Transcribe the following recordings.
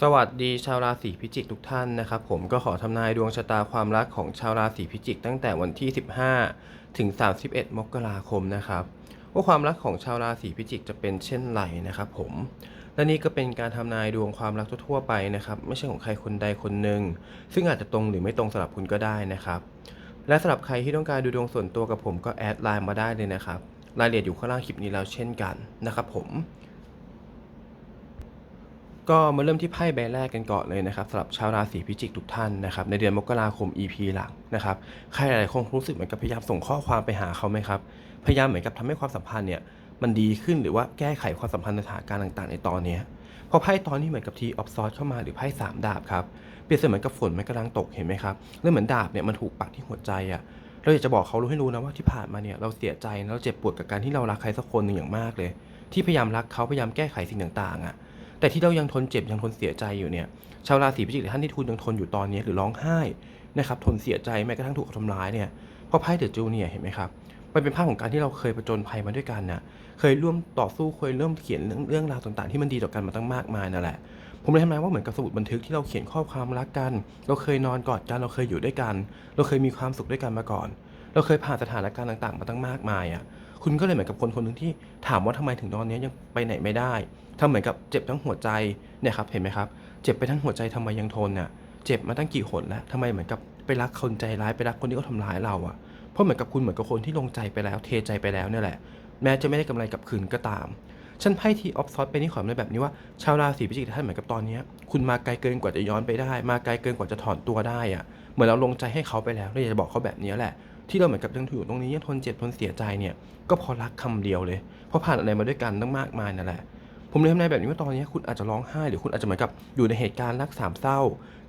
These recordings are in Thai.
สวัสดีชาวราศีพิจิกทุกท่านนะครับ ผมก็ขอทำนายดวงชะตาความรักของชาวราศีพิจิก ตั้งแต่วันที่ 15 ถึง 31 มกราคมนะครับว่าความรักของชาวราศีพิจิกจะเป็นเช่นไรนะครับ ผมและนี่ก็เป็นการทำนายดวงความรักทั่วไปนะครับ ไม่ใช่ของใครคนใดคนหนึ่งซึ่งอาจจะตรงหรือไม่ตรงสำหรับคุณก็ได้นะครับ และสำหรับใครที่ต้องการดูดวงส่วนตัวกับผมก็แอดไลน์มาได้เลยนะครับรายละเอียดอยู่ข้างล่างคลิปนี้แล้วเช่นกันนะครับ ผม ก็มาเริ่มที่ไพ่ใบแรกกันก่อนเลยนะครับสำหรับชาวราศีพิจิกทุกท่านนะครับในเดือนมกราคม EP หลังนะครับใครหลายๆคนคงรู้สึกเหมือนกับพยายามส่งข้อความไปหาเขาไหมครับพยายามเหมือนกับทำให้ความสัมพันธ์เนี่ยมันดีขึ้นหรือว่าแก้ไขความสัมพันธ์ในสถานการณ์ต่างๆ ในตอนนี้พราะไพ่ตอนนี้เหมือนกับทีออฟซอร์เข้ามาหรือไพ่สามดาบครับเปรียบเสมือนกับฝนมันกำลังตกเห็นไหมครับแล้วเหมือนดาบเนี่ยมันถูกปักที่หัวใจอะเราอยากจะบอกเขารู้ให้รู้นะว่าที่ผ่านมาเนี่ยเราเสียใจนะเราเจ็บปวดกับการที่เรารักใครสักคนหนึ่งอย่างมากเลย ที่พยายามรักเขาพยายามแก้ไขสิ่งต่างๆอะ แต่ที่เรายังทนเจ็บยังทนเสียใจอยู่เนี่ยชาวราศีพิจิกหรือท่านที่ทุนยังทนอยู่ตอนนี้หรือร้องไห้นะครับทนเสียใจแม้กระทั่งถูกเขาทำร้ายเนี่ยเพราะไพ่เดอะจูเนียเห็นไหมครับมันเป็นภาพของการที่เราเคยประจนภัยมาด้วยกันนะเคยร่วมต่อสู้เคยเริ่มเขียนเรื่องเรื่องราวต่างๆ ที่มันดีต่อกันมาตั้งมากมายนั่นแหละผมเลยทำนายว่าเหมือนกับสมุดบันทึกที่เราเขียนข้อความรักกัน เราเคยนอนกอดกันเราเคยอยู่ด้วยกัน เราเคยมีความสุขด้วยกันมาก่อน เราเคยผ่านสถานการณ์ต่างๆ มาตั้งมากมายอะ คุณก็เลยเหมือนกับคนคนหนึ่งที่ถามว่าทำไมถึงตอนนี้ยังไปไหนไม่ได้ทำเหมือนกับเจ็บทั้งหัวใจเนี่ยครับเห็นไหมครับ เจ็บไปทั้งหัวใจทำไมยังทนน่ะเจ็บมาตั้งกี่หนแล้วทำไมเหมือนกับไปรักคนใจร้ายไปรักคนที่เขาทำร้ายเราอะเพราะเหมือนกับคุณเหมือนกับคนที่ลงใจไปแล้ว เทใจไปแล้วเนี่ยแหละ แม้จะไม่ได้กำไรกับคืนก็ตามฉันไพ่ทีออฟซอสเป็นนี่ขอในแบบนี้ว่าชาวราศีพิจิกท่านเหมือนกับตอนนี้คุณมาไกลเกินกว่าจะย้อนไปได้ มาไกลเกินกว่าจะถอนตัวได้อะเหมือนเราลงใจให้เขาไปแล้วเราอยากจะบอกเขาแบบนี้แหละ ที่เราเหมือนกับยังอยู่ตรงนี้ยังทนเจ็บทนเสียใจเนี่ยก็เพอรักคำเดียวเลย เพราะผ่านอะไรมาด้วยกันตั้งมากมายนั่นแหละ ผมเลยทำนายแบบนี้ว่าตอนนี้คุณอาจจะร้องไห้หรือคุณอาจจะเหมือนกับอยู่ในเหตุการณ์รักสามเศร้า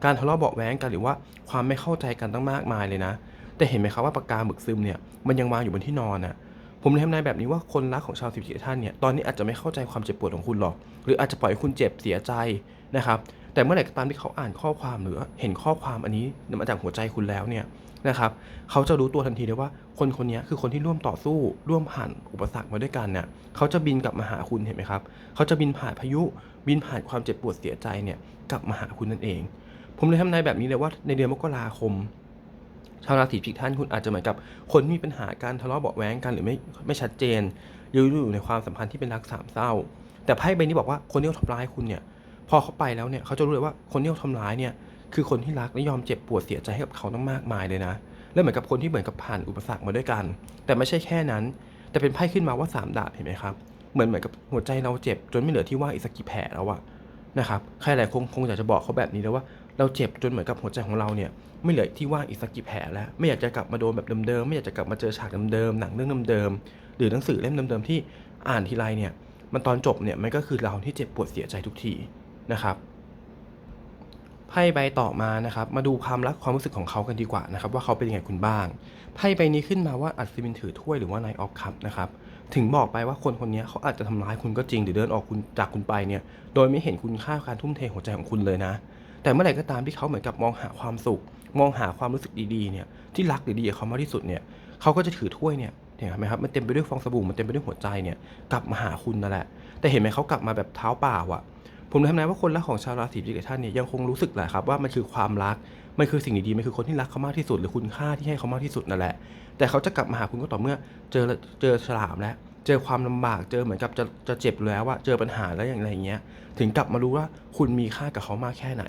การทะเลาะเบาะแว้งกันหรือว่าความไม่เข้าใจกันตั้งมากมายเลยนะ แต่เห็นไหมครับว่าปากกาหมึกซึมเนี่ยมันยังวางอยู่บนที่นอนน่ะผมเลยทำนายแบบนี้ว่าคนรักของชาวสิบสี่ท่านเนี่ยตอนนี้อาจจะไม่เข้าใจความเจ็บปวดของคุณหรอก หรืออาจจะปล่อยให้คุณเจ็บเสียใจนะครับแต่เมื่อไหร่ก็ตามที่เขาอ่านข้อความหรือเห็นข้อความอันนี้มาจากหัวใจคุณแล้วเนี่ย นะครับเขาจะรู้ตัวทันทีเลยว่าคนคนนี้คือคนที่ร่วมต่อสู้ร่วมผ่านอุปสรรคมาด้วยกันเนี่ยเขาจะบินกลับมาหาคุณเห็นไหมครับเขาจะบินผ่านพายุบินผ่านความเจ็บปวดเสียใจเนี่ยกลับมาหาคุณนั่นเอง ผมเลยทำนายแบบนี้เลยว่าในเดือนมกราคมชาวราศีพิจิกท่านคุณอาจจะเหมือนกับคนมีปัญหาการทะเลาะเบาะแว้งกันหรือไม่ไม่ชัดเจนหรืออยู่ในความสัมพันธ์ที่เป็นรักสามเศร้า แต่ไพ่ใบนี้บอกว่าคนที่เขาทำร้ายคุณเนี่ยพอเขาไปแล้วเนี่ยเขาจะรู้เลยว่าคนที่เขาทำร้ายเนี่ย คือคนที่รักและยอมเจ็บปวดเสียใจให้กับเขาต้องมากมายเลยนะ และเหมือนกับคนที่เหมือนกับผ่านอุปสรรคมาด้วยกัน แต่ไม่ใช่แค่นั้น แต่เป็นไพ่ขึ้นมาว่าสามดาบเห็นไหมครับ เหมือนเหมือนกับหัวใจเราเจ็บจนไม่เหลือที่ว่างอีกสักกี่แผลแล้วอะนะครับ ใครหลายคนคงอยากจะบอกเขาแบบนี้แล้วว่า เราเจ็บจนเหมือนกับหัวใจของเราเนี่ยไม่เหลือที่ว่างอีกสักกี่แผลแล้ว ไม่อยากจะกลับมาโดนแบบเดิมๆ ไม่อยากจะกลับมาเจอฉากเดิมๆ หนังเรื่องเดิมๆ หรือหนังสือเล่มเดิมๆ ที่อ่านทีไรเนี่ย มันตอนจบเนี่ยมันก็คือเราที่เจ็บปวดเสียใจทุกทีนะครับ ไพ่ใบต่อมานะครับมาดูความรักความรู้สึกของเขากันดีกว่านะครับว่าเขาเป็นยังไงคุณบ้างไพ่ใบนี้ขึ้นมาว่าอัศวินถือถ้วยหรือว่านายออฟคัพนะครับถึงบอกไปว่าคนคนนี้เขาอาจจะทำร้ายคุณก็จริงหรือเดินออกคุณจากคุณไปเนี่ยโดยไม่เห็นคุณค่าการทุ่มเทหัวใจของคุณเลยนะ แต่เมื่อไหร่ก็ตามที่เขาเหมือนกับมองหาความสุข มองหาความรู้สึกดีๆเนี่ยที่รักหรือดีกับเขามากที่สุดเนี่ยเขาก็จะถือถ้วยเนี่ยเห็นไหมครับมันเต็มไปด้วยฟองสบู่มันเต็มไปด้วยหัวใจเนี่ยกลับมาหาคุณนั่นแหละ แต่เห็นไหมเขากลับมาแบบเท้าเปล่าอะ ผมทำนายว่าคนรักของชาวราศีพิจิกท่านเนี่ยยังคงรู้สึกแหละครับว่ามันคือความรัก มันคือสิ่งดีๆ มันคือคนที่รักเขามากที่สุด หรือคุณค่าที่ให้เขามากที่สุดนั่นแหละ แต่เขาจะกลับมาหาคุณก็ต่อเมื่อเจอเจอฉลามแล้ว เจอความลำบาก เจอเหมือนกับจะจะเจ็บแล้วว่าเจอปัญหาแล้วอย่างไรอย่างเงี้ย ถึงกลับมารู้ว่าคุณมีค่ากับเขามากแค่ไหน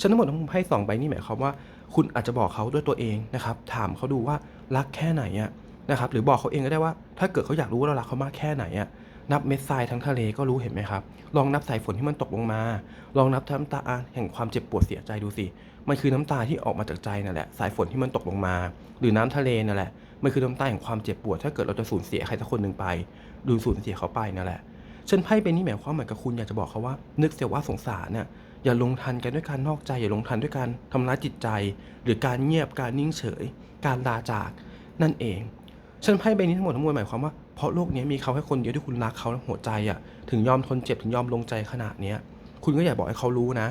ฉันทั้งหมดทั้งไพ่สองใบนี่หมายความว่า คุณอาจจะบอกเขาด้วยตัวเองนะครับ ถามเขาดูว่ารักแค่ไหนอะนะครับ หรือบอกเขาเองก็ได้ว่า ถ้าเกิดเขาอยากรู้ว่าเรารักเขามากแค่ไหนอะ นับเม็ดทรายทั้งทะเลก็รู้เห็นไหมครับ ลองนับสายฝนที่มันตกลงมา ลองนับน้ำตาแห่งความเจ็บปวดเสียใจดูสิ มันคือน้ำตาที่ออกมาจากใจนั่นแหละ สายฝนที่มันตกลงมา หรือน้ำทะเลนั่นแหละ มันคือน้ำตาแห่งความเจ็บปวด ถ้าเกิดเราจะสูญเสียใครสักคนหนึ่งไป ดูสูญเสียเขาไปนั่นแหละฉันไพ่เป็นนี่หมายความเหมือนกับคุณอยากจะบอกเขาว่า นึกเสียว่าสงสารน่ะอย่าลงทันกันด้วยการนอกใจ อย่าลงทันด้วยการทำร้ายจิตใจ หรือการเงียบการนิ่งเฉย การลาจากนั่นเองฉันไพ่ใบนี้ทั้งหมดทั้งมวลหมายความว่า เพราะโลกนี้มีเขาแค่คนเดียวที่คุณรักเขาและหัวใจอะ ถึงยอมทนเจ็บถึงยอมลงใจขนาดเนี้ย คุณก็อย่าบอกให้เขารู้นะ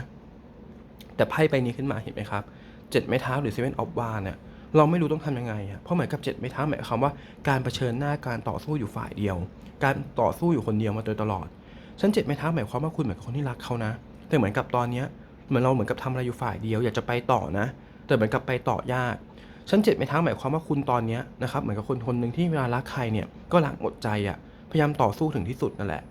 แต่ไพ่ใบนี้ขึ้นมาเห็นไหมครับเจ็ดไม้เท้าหรือเซเว่นออฟวานเนี่ยเราไม่รู้ต้องทำยังไงอะเพราะเหมือนกับเจ็ดไม้เท้าหมายความว่าการเผชิญหน้าการต่อสู้อยู่ฝ่ายเดียว การต่อสู้อยู่คนเดียวมาโดยตลอดฉันเจ็ดไม้เท้าหมายความว่าคุณเหมือนคนที่รักเขานะ แต่เหมือนกับตอนเนี้ยเหมือนเราเหมือนกับทำอะไรอยู่ฝ่ายเดียว อยากจะไปต่อนะ แต่เหมือนกับไปต่อยาก ชั้นเจ็ดไม่ทั้งหมายความว่าคุณตอนนี้นะครับเหมือนกับคนคนหนึ่งที่เวลารักใครเนี่ยก็รักหมดใจอะพยายามต่อสู้ถึงที่สุดนั่นแหละ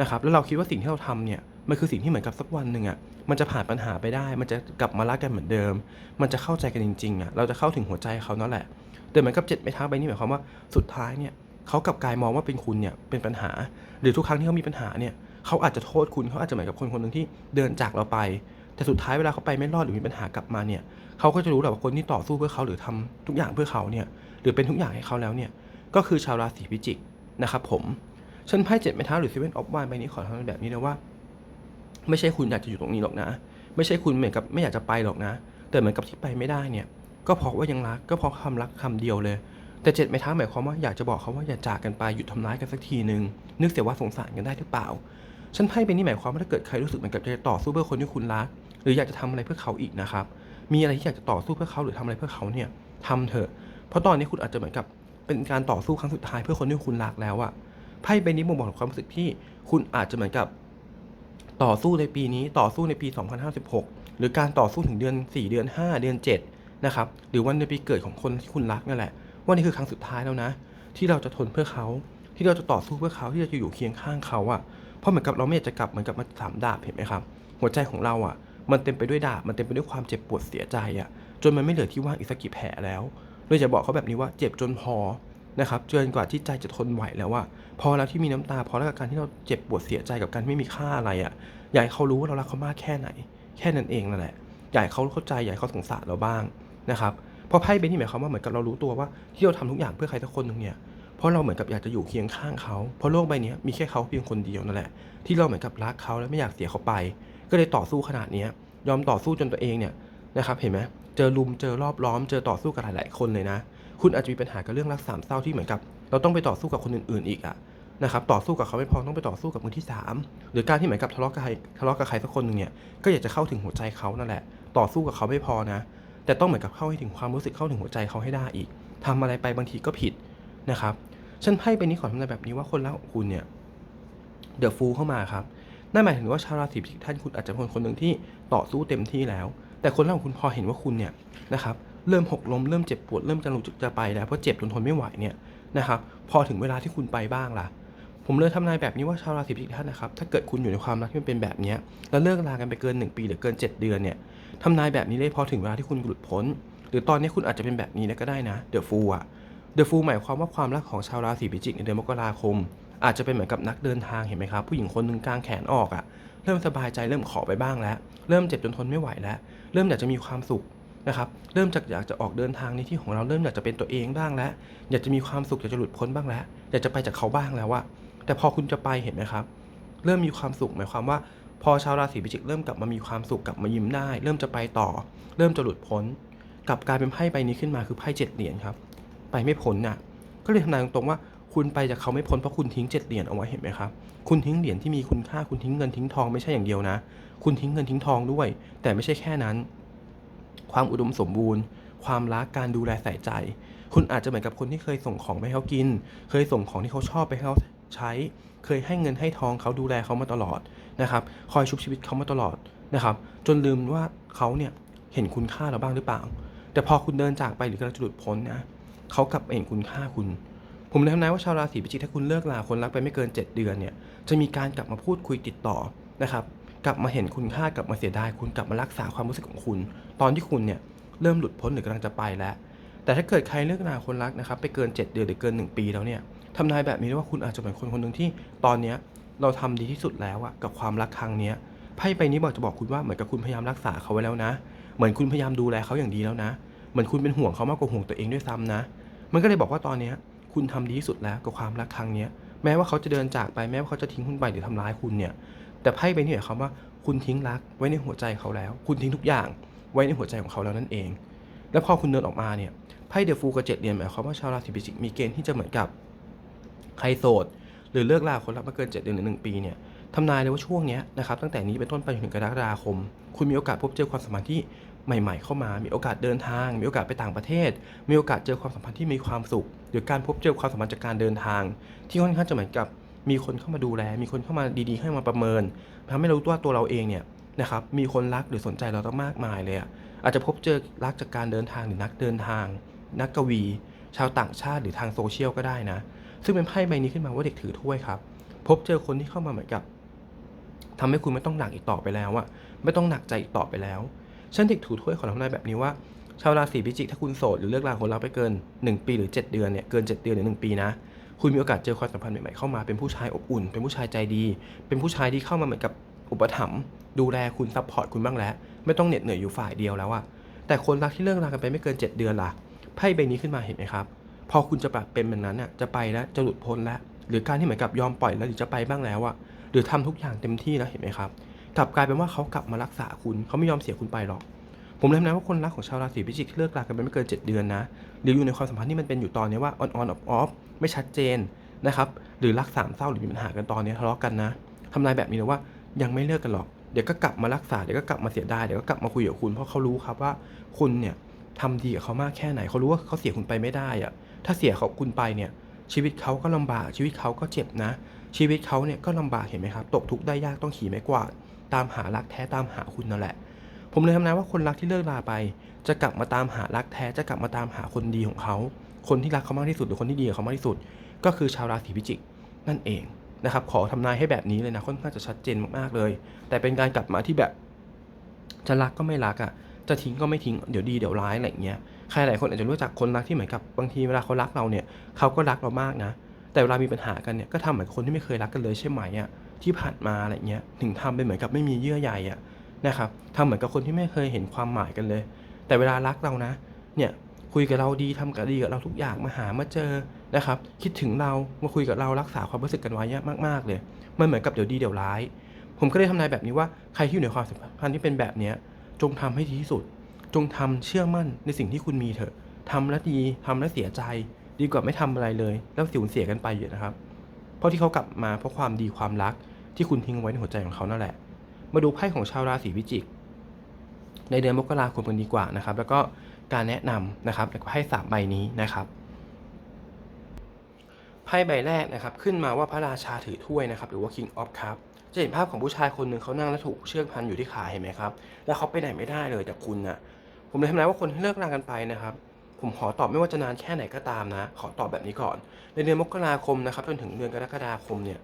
นะครับแล้วเราคิดว่าสิ่งที่เราทำเนี่ยมันคือสิ่งที่เหมือนกับสักวันหนึ่งอะมันจะผ่านปัญหาไปได้ มันจะกลับมารักกันเหมือนเดิม มันจะเข้าใจกันจริงๆอะเราจะเข้าถึงหัวใจเขานั่นแหละ แต่เหมือนกับเจ็ดไม้เท้าใบนี้หมายความว่าสุดท้ายเนี่ยเขากลับกลายมองว่าเป็นคุณเนี่ยเป็นปัญหา หรือทุกครั้งที่เขามีปัญหาเนี่ยเขาอาจจะโทษคุณเขาอาจจะเหมือนกับคนคนหนึ่งที่เดินจากเราไป แต่สุดท้ายเวลาเขาไปไม่รอดหรือมีปัญหากลับมาเนี่ย เขาก็จะรู้แหละว่าคนที่ต่อสู้เพื่อเขาหรือทำทุกอย่างเพื่อเขาเนี่ยหรือเป็นทุกอย่างให้เขาแล้วเนี่ยก็คือชาวราศีพิจิกนะครับผมฉันไพ่เจ็ดไม้เท้าหรือเซเว่นออฟวานใบนี้ขอทำแบบนี้นะว่า ไม่ใช่คุณอยากจะอยู่ตรงนี้หรอกนะ ไม่ใช่คุณเหมือนกับไม่อยากจะไปหรอกนะ แต่เหมือนกับที่ไปไม่ได้เนี่ยก็เพราะว่ายังรักก็เพราะคำรักคำเดียวเลย แต่เจ็ดไม่ท้าหมายความว่าอยากจะบอกเขาว่าอย่าจากกันไปหยุดทำร้ายกันสักทีนึงนึกเสียว่าสงสารกันได้หรือเปล่าฉันไพ่เป็นนี่หมายความว่าถ้าเกิดใครรู้สึกเหมือนกับจะต่อสู้เพื่อคนที่คุณรัก หรืออยากจะทำอะไรเพื่อเขาอีกนะครับ มีอะไรที่อยากจะต่อสู้เพื่อเขาหรือทำอะไรเพื่อเขาเนี่ยทำเถอะ เพราะตอนนี้คุณอาจจะเหมือนกับเป็นการต่อสู้ครั้งสุดท้ายเพื่อคนที่คุณรักแล้วอะไพ่ใบนี้บ่งบอกถึงความรู้สึกที่คุณอาจจะเหมือนกับต่อสู้ในปีนี้ต่อสู้ในปี 2056 หรือการต่อสู้ถึงเดือน 4 เดือน 5 เดือน7นะครับหรือวันในปีเกิดของคนที่คุณรักนั่นแหละว่านี่คือครั้งสุดท้ายแล้วนะ ที่เราจะทนเพื่อเขา ที่เราจะต่อสู้เพื่อเขาที่เราจะอยู่เคียงข้างเขาอะเพราะเหมือนกับเราไม่อยากจะกลับเหมือนกับมาสามดาบเห็นไหมครับ หัวใจของเราอะ มันเต็มไปด้วยดาบมันเต็มไปด้วยความเจ็บปวดเสียใจอะจนมันไม่เหลือที่ว่างอีกสักกี่แผลแล้วเลยจะบอกเขาแบบนี้ว่าเจ็บจนพอนะครับเกินกว่าที่ใจจะทนไหวแล้วว่า พอแล้วที่มีน้ำตาพอแล้วกับการที่เราเจ็บปวดเสียใจกับการไม่มีค่าอะไรอะอยากให้เขารู้ว่าเรารักเขามากแค่ไหน แค่นั้นเองนั่นแหละอยากให้เขาเข้าใจอยากให้เขาสงสารเราบ้างนะครับเพราะไพ่เบนี่หมายความว่าเหมือนกับเรารู้ตัวว่าที่เราทำทุกอย่างเพื่อใครสักคนหนึ่งเนี่ยเพราะเราเหมือนกับอยากจะอยู่เคียงข้างเขา เพราะโลกใบนี้มีแค่เขาเพียงคนเดียวนั่นแหละ ที่เราเหมือนกับรักเขาและไม่อยากเสียเขาไป ก็เลยต่อสู้ขนาดนี้ยอมต่อสู้จนตัวเองเนี่ยนะครับเห็นไหมเจอลุมเจอรอบล้อมเจอต่อสู้กับหลาย ๆ คนเลยนะ คุณอาจจะมีปัญหากับเรื่องรักสามเศร้าที่เหมือนกับ เราต้องไปต่อสู้กับคนอื่น ๆ อีกอะนะครับต่อสู้กับเขาไม่พอต้องไปต่อสู้กับมือที่ 3 หรือการที่เหมือนกับทะเลาะกับใครทะเลาะกับใครสักคนหนึ่งเนี่ยก็อยากจะเข้าถึงหัวใจเขานั่นแหละ ต่อสู้กับเขาไม่พอนะ แต่ต้องเหมือนกับเข้าให้ถึงความรู้สึกเข้าถึงหัวใจเขาให้ได้อีกทำอะไรไปบางทีก็ผิดนะครับฉันไพ่ไปนี้ขอทำนายแบบนี้ว่าคนรักของคุณเนี่ยเดอะฟูเข้ามาครับ นั่นหมายถึงว่าชาวราศีพิจิกท่านคุณอาจจะเป็นคนคนหนึ่งที่ต่อสู้เต็มที่แล้ว แต่คนรักของคุณพอเห็นว่าคุณเนี่ยนะครับเริ่มหกล้มเริ่มเจ็บปวดเริ่มจะลุกจะไปแล้วเพราะเจ็บจนทนไม่ไหวเนี่ยนะครับพอถึงเวลาที่คุณไปบ้างล่ะ ผมเลยทำนายแบบนี้ว่าชาวราศีพิจิกท่านนะครับถ้าเกิดคุณอยู่ในความรักที่มันเป็นแบบนี้แล้วเลิกลากันไปเกิน 1 ปีหรือเกิน 7 เดือนเนี่ยทำนายแบบนี้เลยพอถึงเวลาที่คุณหลุดพ้น หรือตอนนี้คุณอาจจะเป็นแบบนี้ก็ได้นะเดอะฟูอะเดอะฟูหมายความว่าความรักของชาวราศีพิจิกในเดือนมกราคม อาจจะเป็นเหมือนกับนักเดินทางเห็นไหมครับ ผู้หญิงคนหนึ่งกางแขนออกอะเริ่มสบายใจเริ่มขอไปบ้างแล้ว เริ่มเจ็บจนทนไม่ไหวแล้ว เริ่มอยากจะมีความสุขนะครับเริ่มจากอยากจะออกเดินทางในที่ของเราเริ่มอยากจะเป็นตัวเองบ้างแล้ว อยากจะมีความสุขอยากจะหลุดพ้นบ้างแล้ว อยากจะไปจากเขาบ้างแล้วว่า แต่พอคุณจะไปเห็นไหมครับ เริ่มมีความสุขหมายความว่า พอชาวราศีพิจิกเริ่มกลับมามีความสุขกลับมายิ้มได้ เริ่มจะไปต่อ เริ่มจะหลุดพ้นกลับกลายเป็นไพ่ใบนี้ขึ้นมาคือไพ่เจ็ดเหรียญครับ ไปไม่พ้นน่ะ ก็เลยทำนายตรงๆว่า คุณไปจากเขาไม่พ้นเพราะคุณทิ้งเจ็ดเหรียญเอาไว้เห็นไหมครับ คุณทิ้งเหรียญที่มีคุณค่าคุณทิ้งเงินทิ้งทองไม่ใช่อย่างเดียวนะ คุณทิ้งเงินทิ้งทองด้วย แต่ไม่ใช่แค่นั้น ความอุดมสมบูรณ์ ความรักการดูแลใส่ใจ คุณอาจจะเหมือนกับคนที่เคยส่งของไปให้เขากิน เคยส่งของที่เขาชอบไปให้เขาใช้ เคยให้เงินให้ทองเขาดูแลเขามาตลอดนะครับ คอยชุบชีวิตเขามาตลอดนะครับ จนลืมว่าเขาเนี่ยเห็นคุณค่าเราบ้างหรือเปล่า แต่พอคุณเดินจากไปหรือกำลังจะหลุดพ้นนะเขากลับเห็นคุณค่าคุณ ผมเลยทำนายว่าชาวราศีพิจิกถ้าคุณเลิกลาคนรักไปไม่เกิน 7 เดือนเนี่ยจะมีการกลับมาพูดคุยติดต่อนะครับกลับมาเห็นคุณค่ากลับมาเสียดายคุณกลับมารักษาความรู้สึกของคุณ ตอนที่คุณเนี่ยเริ่มหลุดพ้นหรือกำลังจะไปแล้ว แต่ถ้าเกิดใครเลิกลาคนรักนะครับไปเกิน 7 เดือนหรือเกิน 1 ปีแล้วเนี่ยทำนายแบบนี้ว่าคุณอาจจะเป็นคนคนหนึ่งที่ตอนเนี้ยเราทำดีที่สุดแล้วอะกับความรักครั้งเนี้ยไพ่ใบนี้บอกจะบอกคุณว่าเหมือนกับคุณพยายามรักษาเขาไว้แล้วนะ เหมือนคุณพยายามดูแลเขาอย่างดีแล้วนะ เหมือนคุณเป็นห่วงเขามากกว่าห่วงตัวเองด้วยซ้ำนะ มันก็เลยบอกว่าตอนเนี้ย คุณทำดีที่สุดแล้วกับความรักครั้งนี้แม้ว่าเขาจะเดินจากไปแม้ว่าเขาจะทิ้งคุณไปหรือทำร้ายคุณเนี่ย แต่ไพ่ใบนี้หมายความว่าคุณทิ้งรักไว้ในหัวใจเขาแล้ว คุณทิ้งทุกอย่างไว้ในหัวใจของเขาแล้วนั่นเอง แล้วพอคุณเดินออกมาเนี่ยไพ่เดอฟูกับเจ็ดเหรียญหมายความว่าชาวราศีพิจิกมีเกณฑ์ที่จะเหมือนกับใครโสด หรือเลิกลาคนรักมาเกิน7เดือนหรือ1ปีเนี่ยทำนายเลยว่าช่วงนี้นะครับตั้งแต่นี้เป็นต้นไปจนถึงกรกฎาคม คุณมีโอกาสพบเจอความสัมพันธ์ที่ใหม่ ๆ เข้ามา มีโอกาสเดินทาง มีโอกาสไปต่างประเทศ มีโอกาสเจอความสัมพันธ์ที่มีความสุข หรือการพบเจอความสัมพันธ์จากการเดินทาง ที่ค่อนข้างจะเหมือนกับมีคนเข้ามาดูแล มีคนเข้ามาดีๆเข้ามาประเมินทำให้เรารู้ว่าตัวเราเองเนี่ยนะครับมีคนรักหรือสนใจเราต้องมากมายเลยอะอาจจะพบเจอรักจากการเดินทางหรือนักเดินทาง นักกวี ชาวต่างชาติหรือทางโซเชียลก็ได้นะ ซึ่งเป็นไพ่ใบนี้ขึ้นมาว่าเด็กถือถ้วยครับ พบเจอคนที่เข้ามาเหมือนกับทำให้คุณไม่ต้องหนักอีกต่อไปแล้วอะไม่ต้องหนักใจอีกต่อไปแล้วฉันเด็กถือถ้วยขอทำนายแบบนี้ว่า ชาวราศีพิจิกถ้าคุณโสดหรือเลิกลาคนรักไปเกิน 1 ปีหรือ 7 เดือนเนี่ยเกิน 7 เดือนหรือ 1 ปีนะ คุณมีโอกาสเจอความสัมพันธ์ใหม่ๆเข้ามาเป็นผู้ชายอบอุ่น เป็นผู้ชายใจดี เป็นผู้ชายที่เข้ามาเหมือนกับอุปถัมภ์ดูแลคุณซัพพอร์ตคุณบ้างแล้ว ไม่ต้องเหน็ดเหนื่อยอยู่ฝ่ายเดียวแล้วอะแต่คนรักที่เลิกรากันไปไม่เกิน 7 เดือนล่ะไพ่ใบนี้ขึ้นมาเห็นไหมครับ พอคุณจะแบบเป็นแบบนั้นน่ะจะไปแล้วจะหลุดพ้นแล้ว หรือการที่เหมือนกับยอมปล่อยแล้วหรือจะไปบ้างแล้วอะหรือทำทุกอย่างเต็มที่แล้วเห็นไหมครับกลับกลายเป็นว่าเขากลับมารักษาคุณเขาไม่ยอมเสียคุณไปหรอก ผมเลยทำนายว่าคนรักของชาวราศีพิจิกที่เลิกรากันไปไม่เกิน 7 เดือนนะ หรืออยู่ในความสัมพันธ์ที่มันเป็นอยู่ตอนนี้ว่า on on off off ไม่ชัดเจนนะครับหรือรักสามเศร้าหรือมีปัญหากันตอนนี้ทะเลาะกันนะทำนายแบบนี้นะว่ายังไม่เลิกกันหรอกเดี๋ยวก็กลับมารักษาเดี๋ยวก็กลับมาเสียดายเดี๋ยวก็กลับมาคุยกับคุณเพราะเขารู้ครับว่าคุณเนี่ยทำดีกับเขามากแค่ไหนเขารู้ว่าเขาเสียคุณไปไม่ได้อะถ้าเสียเขาคุณไปเนี่ยชีวิตเขาก็ลำบากชีวิตเขาก็เจ็บนะ ชีวิตเขาเนี่ยก็ลำบากเห็นไหมครับ ตกทุกข์ได้ยากต้องขี่ไม้กวาดตามหารักแท้ตามหาคุณนั่นแหละ ผมเลยทำนายว่าคนรักที่เลิกลาไป จะกลับมาตามหารักแท้จะกลับมาตามหาคนดีของเขา คนที่รักเขามากที่สุดหรือคนที่ดีกับเขามากที่สุด ก็คือชาวราศีพิจิกนั่นเองนะครับ ขอทำนายให้แบบนี้เลยนะค่อนข้างจะชัดเจนมากๆเลย แต่เป็นการกลับมาที่แบบจะรักก็ไม่รักอะจะทิ้งก็ไม่ทิ้ง เดี๋ยวดีเดี๋ยวร้ายอะไรอย่างเงี้ย ใครหลายคนอาจจะรู้จักคนรักที่เหมือนกับบางทีเวลาเขารักเราเนี่ยเขาก็รักเรามากนะ แต่เวลามีปัญหากันเนี่ยก็ทำเหมือนคนที่ไม่เคยรักกันเลยใช่ไหมอะที่ผ่านมาอะไรเงี้ย ถึงทำเป็นเหมือนกับไม่มีเยื่อใยอะ นะครับทำเหมือนกับคนที่ไม่เคยเห็นความหมายกันเลย แต่เวลารักเรานะ เนี่ยคุยกับเราดีทำกับดีกับเราทุกอย่างมาหามาเจอนะครับ คิดถึงเรามาคุยกับเรารักษาความรู้สึกกันไว้เยอะมากๆเลยมันเหมือนกับเดี๋ยวดีเดี๋ยวร้าย ผมก็เลยทำนายแบบนี้ว่าใครที่อยู่ในความสัมพันธ์ที่เป็นแบบนี้จงทำให้ดีที่สุด จงทำเชื่อมั่นในสิ่งที่คุณมีเถอะทำแล้วดีทำแล้วเสียใจ ดีกว่าไม่ทำอะไรเลย แล้วสูญเสียกันไปอยู่นะครับ เพราะที่เขากลับมาเพราะความดีความรักที่คุณทิ้งไว้ในหัวใจของเขานั่นแหละ มาดูไพ่ของชาวราศีพิจิก ในเดือนมกราคมกันดีกว่านะครับ แล้วก็การแนะนำนะครับไพ่สามใบนี้นะครับไพ่ใบแรกนะครับขึ้นมาว่าพระราชาถือถ้วยนะครับหรือว่า King of Cup จะเห็นภาพของผู้ชายคนหนึ่งเขานั่งและถูกเชือกพันอยู่ที่ขาเห็นไหมครับ แล้วเขาไปไหนไม่ได้เลยจากคุณน่ะผมเลยทำนายว่าคนที่เลิกรากันไปนะครับ ผมขอตอบไม่ว่าจะนานแค่ไหนก็ตามนะ ขอตอบแบบนี้ก่อน ในเดือนมกราคมนะครับจนถึงเดือนกรกฎาคมเนี่ย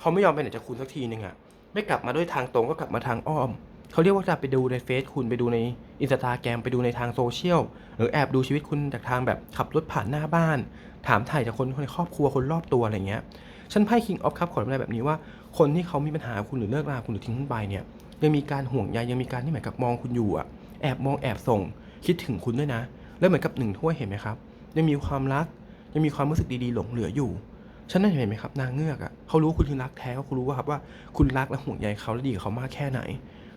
เขาไม่ยอมไปไหนจากคุณสักทีนึงอะ ไม่กลับมาด้วยทางตรงก็กลับมาทางอ้อม เขาเรียกว่าจะไปดูในเฟซคุณไปดูในอินสตาแกรมไปดูในทางโซเชียลหรือแอบดูชีวิตคุณจากทางแบบขับรถผ่านหน้าบ้าน ถามถ่ายจากคนในครอบครัวคนรอบตัวอะไรเงี้ยฉันไพ่ King of Cup ขอทำนายแบบนี้ว่าคนที่เขามีปัญหาคุณหรือเลิกราคุณหรือทิ้งคุณไปเนี่ยยังมีการห่วงใยยังมีการที่เหมือนกับมองคุณอยู่อะแอบมองแอบส่ง คิดถึงคุณด้วยนะ แล้วเหมือนกับหนึ่งถ้วยเห็นไหมครับยังมีความรักยังมีความรู้สึกดีๆ หลงเหลืออยู่ ฉันนั่นเห็นไหมครับนางเงือกอะเขารู้คุณคือรักแท้เขารู้ว่าครับว่าคุณรักและห่วงใยเขาและดีกับเขามากแค่ไหน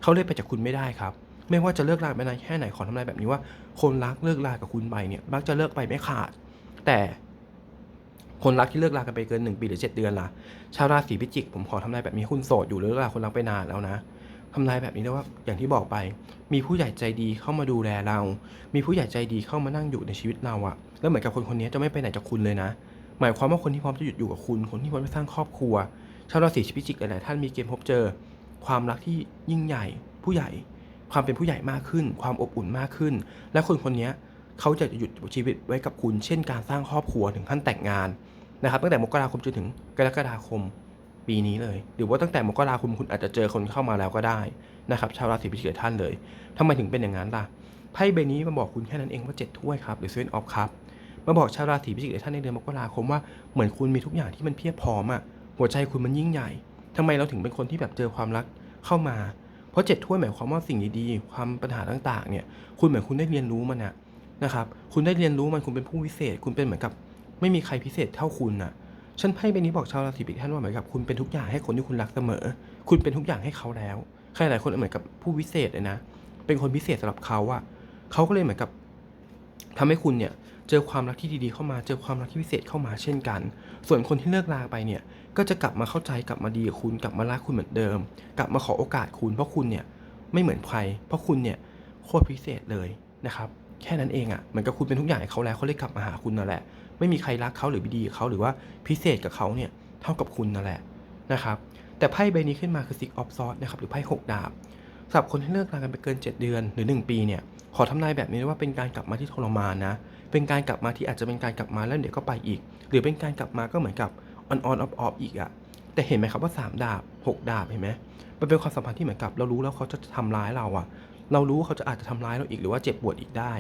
เขาเลยไปจากคุณไม่ได้ครับ ไม่ว่าจะเลิกราไปนานแค่ไหนขอทำนายแบบนี้ว่า คนรักเลิกรากับคุณไปเนี่ยมักจะเลิกไปไม่ขาด แต่คนรักที่เลิกรากันไปเกิน 1 ปีหรือ 7 เดือนล่ะ ชาวราศีพิจิก ผมขอทำนายแบบนี้คุณโสดอยู่หรือเลิกราคนรักไปนานแล้วนะทำนายแบบนี้นะว่าอย่างที่บอกไป มีผู้ใหญ่ใจดีเข้ามาดูแลเรา มีผู้ใหญ่ใจดีเข้ามานั่งอยู่ในชีวิตเราอะแล้วเหมือนกับคนคนนี้จะไม่ไปไหนจากคุณเลยนะ หมายความว่าคนที่พร้อมจะหยุดอยู่กับคุณ คนที่พร้อมจะสร้างครอบครัว ชาวราศีพิจิกหลายๆท่านมีเกณฑ์พบเจอ ความรักที่ยิ่งใหญ่ ผู้ใหญ่ ความเป็นผู้ใหญ่มากขึ้น ความอบอุ่นมากขึ้น และคนคนนี้เขาจะหยุดชีวิตไว้กับคุณ เช่น การสร้างครอบครัวถึงขั้นแต่งงานนะครับ ตั้งแต่มกราคมจนถึงกรกฎาคมปีนี้เลย หรือว่าตั้งแต่มกราคมคุณอาจจะเจอคนเข้ามาแล้วก็ได้นะครับ ชาวราศีพิจิกท่านเลยทำไมถึงเป็นอย่างนั้นล่ะไพ่ใบนี้มาบอกคุณแค่นั้นเองว่าเจ็ดถ้วยครับหรือเซนออฟครับ มาบอกชาวราศีพิจิกท่านในเดือนมกราคมว่าเหมือนคุณมีทุกอย่างที่มันเพียบพร้อมอะหัวใจคุณมันยิ่งใหญ่ทำไมเราถึงเป็นคนที่แบบเจอความรักเข้ามา เพราะเจ็ดถ้วยหมายความว่าสิ่งดีๆความปัญหาต่างๆเนี่ยคุณเหมือนคุณได้เรียนรู้มันนะนะครับคุณได้เรียนรู้มันคุณเป็นผู้พิเศษ คุณเป็นเหมือนกับ ไม่มีใครพิเศษเท่าคุณน่ะฉันไพ่ใบนี้บอกชาวราศีพิจิกท่านว่าเหมือนกับคุณเป็นทุกอย่างให้คนที่คุณรักเสมอ คุณเป็นทุกอย่างให้เขาแล้วใครหลายคนเหมือนกับผู้พิเศษเลยนะ เป็นคนพิเศษสำหรับเขาอะเขาก็เลยเหมือนกับทำให้คุณเนี่ย เจอความรักที่ดีๆเข้ามาเจอความรักที่พิเศษเข้ามาเช่นกัน ส่วนคนที่เลิกลาไปเนี่ยก็จะกลับมาเข้าใจกลับมาดีกับคุณกลับมารักคุณเหมือนเดิม กลับมาขอโอกาสคุณเพราะคุณเนี่ยไม่เหมือนใคร เพราะคุณเนี่ยโคตรพิเศษเลยนะครับแค่นั้นเองอะ่ะเหมือนกับคุณเป็นทุกอย่างให้เขาแล้วเขาเลยกลับมาหาคุณนั่นแหละ ไม่มีใครรักเขาหรือดีกับเขาหรือว่าพิเศษกับเขาเนี่ยเท่ากับคุณนั่นแหละนะครับแต่ไพ่ใบนี้ขึ้นมาคือ Six of Swords นะครับหรือไพ่หกดาบสำหรับคนที่เลิกรากันไปเกิน 7 เดือนหรือ 1 ปีเนี่ยขอทำนายแบบนี้ว่าเป็นการกลับมาที่ทรมานนะ เป็นการกลับมาที่อาจจะเป็นการกลับมาแล้วเดี๋ยวก็ไปอีก หรือเป็นการกลับมาก็เหมือนกับ on on off off อีกอะแต่เห็นไหมครับว่า 3 ดาบ 6 ดาบเห็นไหมมันเป็นความสัมพันธ์ที่เหมือนกับ เรารู้แล้วเขาจะทำร้ายเราอะเรารู้ว่าเขาจะอาจจะทำร้ายเราอีกหรือว่าเจ็บปวดอีกได้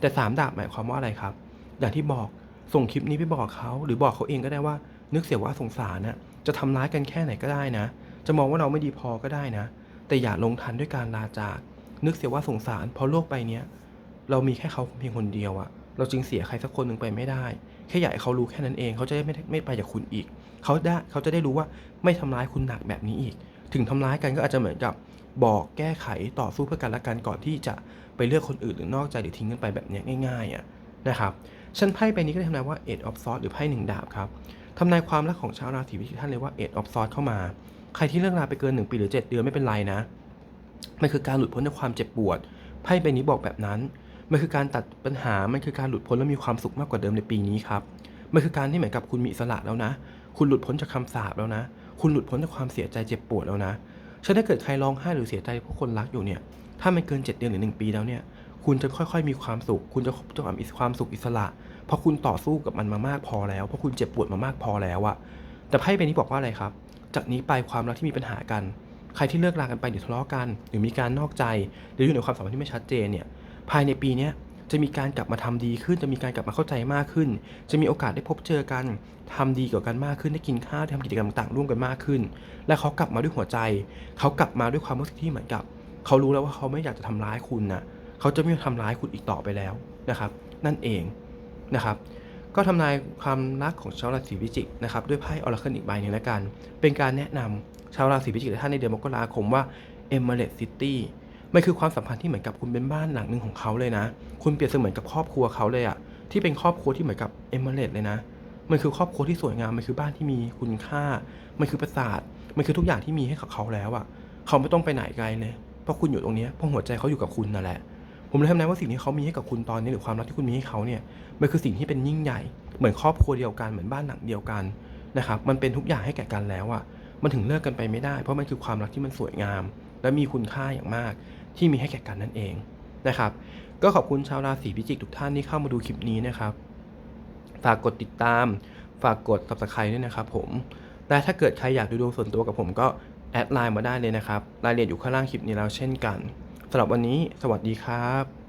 แต่ 3 ดาบหมายความว่าอะไรครับ อย่างที่บอกส่งคลิปนี้ไปบอกเขาหรือบอกเขาเองก็ได้ว่า นึกเสียว่าสงสารนะจะทำร้ายกันแค่ไหนก็ได้นะ จะมองว่าเราไม่ดีพอก็ได้นะ แต่อย่าลงทันด้วยการลาจาก นึกเสียว่าสงสารเพราะโลกใบเนี้ยเรามีแค่เขาเพียงคนเดียวอะ เราจึงเสียใครสักคนหนึ่งไปไม่ได้ แค่อยากให้เขารู้แค่นั้นเอง เขาจะได้ไม่ไม่ไปจากคุณอีก เขาได้เขาจะได้รู้ว่าไม่ทำร้ายคุณหนักแบบนี้อีก ถึงทำร้ายกันก็อาจจะเหมือนกับบอกแก้ไขต่อสู้เพื่อกันและกันก่อนที่จะไปเลือกคนอื่นหรือนอกใจหรือทิ้งกันไปแบบนี้ง่ายๆอะนะครับฉันไพ่ใบนี้ก็ได้ทำนายว่า Eight of s w o r d หรือไพ่หนึ่งดาบครับทำนายความรักของชาวราศีพิจิกท่านเลยว่า Eight of s w o r d เข้ามา ใครที่เลิกราไปเกิน 1 ปีหรือ 7 เดือนไม่เป็นไรนะ มันคือการหลุดพ้นจากความเจ็บปวด ไพ่ใบนี้บอกแบบนั้น มันคือการตัดปัญหา มันคือการหลุดพ้นและมีความสุขมากกว่าเดิมในปีนี้ครับ มันคือการที่เหมือนกับคุณมีอิสระแล้วนะ คุณหลุดพ้นจากคำสาปแล้วนะ คุณหลุดพ้นจากความเสียใจเจ็บปวดแล้วนะฉะนั้นถ้าเกิดใครร้องไห้หรือเสียใจเพราะคนรักอยู่เนี่ย ถ้ามันเกิน 7 เดือนหรือ 1 ปีแล้วเนี่ย คุณจะค่อยๆ มีความสุข คุณจะจะมีความสุขอิสระ เพราะคุณต่อสู้กับมันมามากพอแล้ว เพราะคุณเจ็บปวดมามากพอแล้วอะแต่ไพ่ใบนี้บอกว่าอะไรครับ จากนี้ไปความรักที่มีปัญหากัน ใครที่เลิกรากันไปหรือทะเลาะกัน หรือมีการนอกใจ หรืออยู่ในความสัมพันธ์ที่ไม่ชัดเจนเนี่ย ภายในปีนี้จะมีการกลับมาทำดีขึ้น จะมีการกลับมาเข้าใจมากขึ้น จะมีโอกาสได้พบเจอกันทำดีกับกันมากขึ้นได้กินข้าวได้ทำกิจกรรมต่างๆร่วมกันมากขึ้น และเขากลับมาด้วยหัวใจ เขากลับมาด้วยความรู้สึกที่เหมือนกับ เขารู้แล้วว่าเขาไม่อยากจะทำร้ายคุณนะเขาจะไม่ทำร้ายคุณอีกต่อไปแล้วนะครับ นั่นเองนะครับ ก็ทำนายความรักของชาวราศีพิจิกนะครับด้วยไพ่ออราเคิลอีกใบหนึ่งแล้วกัน เป็นการแนะนำชาวราศีพิจิกท่านในเดือนมกราคมว่า Emerald City มันคือความสัมพันธ์ที่เหมือนกับคุณเป็นบ้านหลังหนึ่งของเขาเลยนะ คุณเปรียบเสมือนกับครอบครัวเขาเลยอะที่เป็นครอบครัวที่เหมือนกับ Emerald เลยนะ มันคือครอบครัวที่สวยงาม มันคือบ้านที่มีคุณค่า มันคือปราสาท มันคือทุกอย่างที่มีให้กับเขาแล้วอะเขาไม่ต้องไปไหนไกลเลย เพราะคุณอยู่ตรงนี้เพราะหัวใจเขาอยู่กับคุณนั่นแหละ ผมเลยทำนายว่าสิ่งที่เขามีให้กับคุณตอนนี้หรือความรักที่คุณมีให้เขาเนี่ย มันคือสิ่งที่เป็นยิ่งใหญ่ เหมือนครอบครัวเดียวกัน เหมือนบ้านหลังเดียวกันนะครับ มันเป็นทุกอย่างให้แก่กันแล้วอะมันถึงเลิกกันไปไม่ได้ เพราะมันคือความรักที่มันสวยงาม และมีคุณค่าอย่างมาก ที่มีให้แก่กันนั่นเองนะครับ ก็ขอบคุณชาวราศีพิจิกทุกท่านที่เข้ามาดูคลิปนี้นะครับ ฝากกดติดตาม ฝากกด subscribe ด้วยนะครับ ผมและถ้าเกิดใครอยากดูดวงส่วนตัวกับผมก็แอดไลน์มาได้เลยนะครับ รายละเอียดอยู่ข้างล่างคลิปนี้แล้วเช่นกันสำหรับวันนี้ สวัสดีครับ